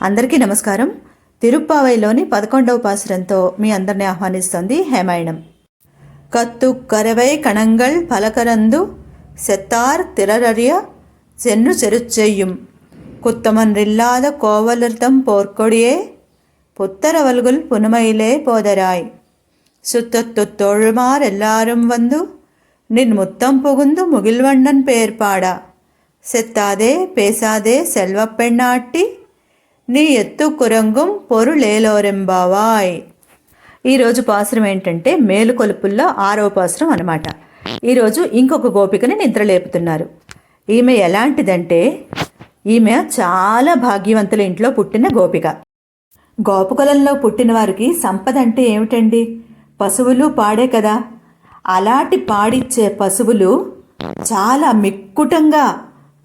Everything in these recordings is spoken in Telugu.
అందరికీ నమస్కారం తిరుప్పావైలోని పదకొండవ పాసురంతో మీ అందరిని ఆహ్వానిస్తోంది హేమాయణం కత్తు కరవై కణంగల్ పలకరందు செத்தார் திரறறிய சென்று செருச்செய்யும் குத்தமன்றில்லாத கோவலர்தம் போர்க்கொடியே புத்தரவல்குல் புனுமையிலே போதராய் சுத்தத்து தோழுமார் எல்லாரும் வந்து நின் முத்தம் புகுந்து முகில்வண்ணன் பேர் பாடா செத்தாதே பேசாதே செல்வப் பெண்ணாட்டி నీ ఎత్తు కురంగం పొరులేలోరెంబావాయ్. ఈరోజు పాసురం ఏంటంటే మేలుకొలుపుల్లో ఆరవ పాసురం అనమాట ఈరోజు ఇంకొక గోపికని నిద్రలేపుతున్నారు ఈమె ఎలాంటిదంటే ఈమె చాలా భాగ్యవంతుల ఇంట్లో పుట్టిన గోపిక. గోపకులంలో పుట్టిన వారికి సంపద అంటే ఏమిటండి? పశువులు పాడే కదా. అలాంటి పాడిచ్చే పశువులు చాలా మిక్కుటంగా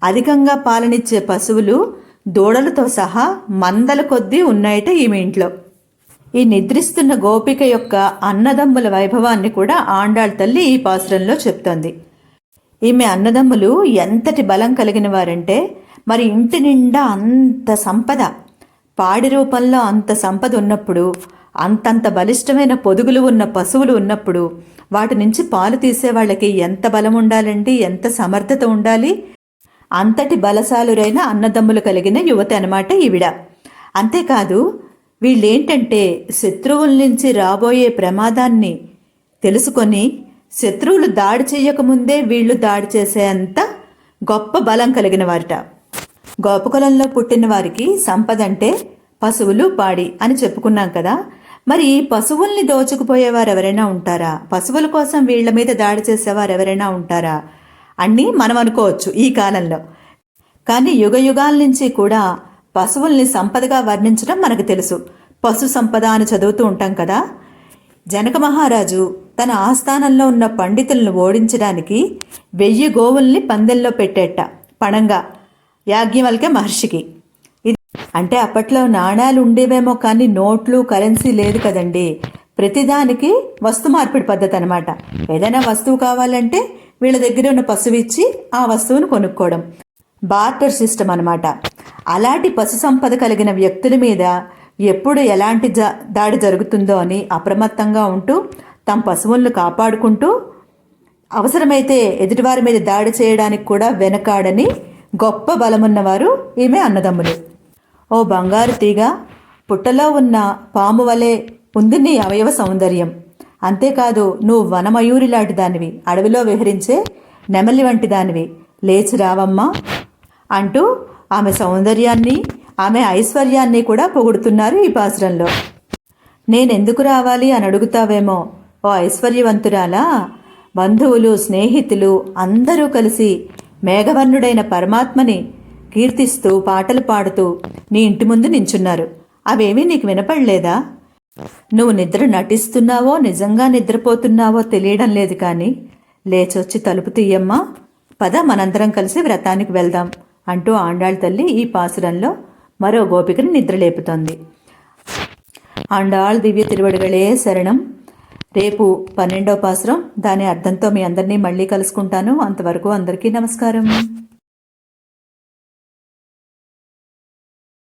అధికంగా పాలనిచ్చే పశువులు దూడలతో సహా మందల కొద్దీ ఉన్నాయట ఈమె ఇంట్లో. ఈ నిద్రిస్తున్న గోపిక యొక్క అన్నదమ్ముల వైభవాన్ని కూడా ఆండాళ్ తల్లి ఈ పాసురంలో చెప్తోంది. ఈమె అన్నదమ్ములు ఎంతటి బలం కలిగిన వారంటే మరి ఇంటి నిండా అంత సంపద పాడి రూపంలో అంత సంపద ఉన్నప్పుడు అంతంత బలిష్టమైన పొదుగులు ఉన్న పశువులు ఉన్నప్పుడు వాటి నుంచి పాలు తీసే వాళ్ళకి ఎంత బలం ఉండాలండి? ఎంత సమర్థత ఉండాలి? అంతటి బలశాలురైన అన్నదమ్ములు కలిగిన యువతి అనమాట ఈవిడ. అంతేకాదు వీళ్ళేంటంటే శత్రువుల నుంచి రాబోయే ప్రమాదాన్ని తెలుసుకొని శత్రువులు దాడి చేయకముందే వీళ్ళు దాడి చేసేంత గొప్ప బలం కలిగిన వారిట. గోపకులంలో పుట్టిన వారికి సంపద అంటే పశువులు పాడి అని చెప్పుకున్నాం కదా. మరి పశువుల్ని దోచుకుపోయేవారు ఎవరైనా ఉంటారా? పశువుల కోసం వీళ్ళ మీద దాడి చేసేవారు ఎవరైనా ఉంటారా? అన్నీ మనం అనుకోవచ్చు ఈ కాలంలో. కానీ యుగ యుగాల నుంచి కూడా పశువుల్ని సంపదగా వర్ణించడం మనకు తెలుసు. పశు సంపద అని చదువుతూ ఉంటాం కదా. జనక మహారాజు తన ఆస్థానంలో ఉన్న పండితులను ఓడించడానికి వెయ్యి గోవుల్ని పందెల్లో పెట్టేట పణంగా యాజ్ఞవల్కే మహర్షికి. ఇది అంటే అప్పట్లో నాణాలు ఉండేవేమో కానీ నోట్లు కరెన్సీ లేదు కదండి. ప్రతిదానికి వస్తు మార్పిడి పద్ధతి అనమాట ఏదైనా వస్తువు కావాలంటే వీళ్ళ దగ్గర ఉన్న పశువు ఇచ్చి ఆ వస్తువును కొనుక్కోవడం. బార్టర్ సిస్టమ్ అనమాట అలాంటి పశు సంపద కలిగిన వ్యక్తుల మీద ఎప్పుడు ఎలాంటి జ దాడి జరుగుతుందో అని అప్రమత్తంగా ఉంటూ తమ పశువులను కాపాడుకుంటూ అవసరమైతే ఎదుటివారి మీద దాడి చేయడానికి కూడా వెనకాడని గొప్ప బలమున్నవారు ఈమె అన్నదమ్ములు. ఓ బంగారు తీగ పుట్టలో ఉన్న పాము వలె ఉంది నీ అవయవ సౌందర్యం. అంతేకాదు నువ్వు వనమయూరి లాంటి దానివి అడవిలో విహరించే నెమలి వంటి దానివి. లేచి రావమ్మా అంటూ ఆమె సౌందర్యాన్ని ఆమె ఐశ్వర్యాన్ని కూడా పొగుడుతున్నారు ఈ పాసురంలో. నేనెందుకు రావాలి అని అడుగుతావేమో ఓ ఐశ్వర్యవంతురాలా? బంధువులు స్నేహితులు అందరూ కలిసి మేఘవర్ణుడైన పరమాత్మని కీర్తిస్తూ పాటలు పాడుతూ నీ ఇంటి ముందు నించున్నారు. అవేమీ నీకు వినపడలేదా? నువ్వు నిద్ర నటిస్తున్నావో నిజంగా నిద్రపోతున్నావో తెలియడం లేదు కానీ లేచొచ్చి తలుపు తీయమ్మా. పద మనందరం కలిసి వ్రతానికి వెళ్దాం అంటూ ఆండాళ్ తల్లి ఈ పాసురంలో మరో గోపికని నిద్రలేపుతోంది. ఆండాళ్ దివ్య తిరువడుగలే శరణం. రేపు పన్నెండో పాసురం. దాని అర్థంతో మీ అందరినీ మళ్ళీ కలుసుకుంటాను. అంతవరకు అందరికీ నమస్కారం.